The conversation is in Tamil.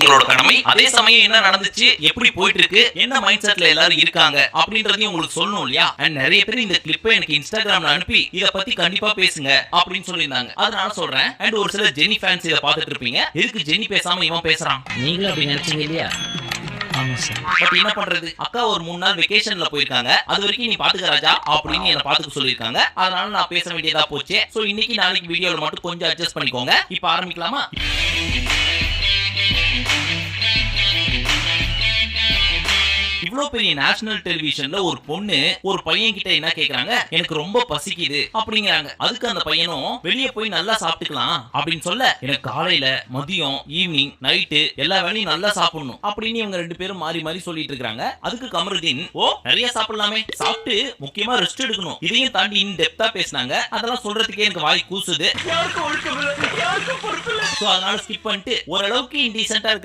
உங்களோட கடமை. அதே சமயம் என்ன நடந்துச்சு? எப்படி போயிட்டு இருக்கு என்ன மைண்ட் செட்ல எல்லாரும் இருக்காங்க? அப்படின்றதையும் உங்களுக்கு சொல்லணும் இல்லையா? அண்ட் நிறைய பேர் இந்த கிளிப்பை எனக்கு இன்ஸ்டாகிராம்ல அனுப்பி இத பத்தி கண்டிப்பா பேசுங்க அப்படின்னு சொல்லியிருந்தாங்க. அதனால சொல்றேன். அண்ட் ஒரு சில ஜெனி ஃபேன்ஸ் இத பார்த்துட்டு இருப்பீங்க. எதுக்கு ஜெனி பேசாம இவன் பேசுறான்? நீங்களும் அப்படி நினைச்சீங்க இல்லையா? என்ன பண்றது? அக்கா ஒரு மூணு நாள் வெக்கேஷன்ல போயிருக்காங்க. அது வரைக்கும் நீ பாத்துக்க ராஜா அப்படின்னு என்ன பாத்துக்க சொல்லியிருக்காங்க. அதனால நான் பேச வேண்டியதா போச்சு. சோ இன்னைக்கு நாளைக்கு வீடியோல மட்டும் கொஞ்சம் அட்ஜஸ்ட் பண்ணிக்கோங்க. இப்ப ஆரம்பிக்கலாமா? இவ்வளவு பெரிய நேஷனல் டெலிவிஷன்ல ஒரு பொண்ணு ஒரு பையன் கிட்ட என்ன கேக்குறாங்க? எனக்கு ரொம்ப பசிக்குது அப்படிங்கிறாங்க. அதுக்கு அந்த பையனும் வெளியே போய் நல்லா சாப்பிட்டுக்கலாம் அப்படின்னு சொல்ல எனக்கு காலையில மதியம் ஈவினிங் நைட்டு எல்லா வேலையும் நல்லா சாப்பிடணும் அப்படின்னு இவங்க ரெண்டு பேரும் மாறி மாறி சொல்லிட்டு இருக்காங்க அதுக்கு கமருதீன் ஓ நிறைய சாப்பிடலாமே. சாப்பிட்டு முக்கியமா ரெஸ்ட் எடுக்கணும். இதையும் தாண்டி இன் டெப்தா பேசினாங்க. அதெல்லாம் சொல்றதுக்கே எனக்கு வாய் கூசுது. சோ அதனால ஸ்கிப் பண்ணிட்டு ஓரளவுக்கு இன்டீசென்டா இருக்க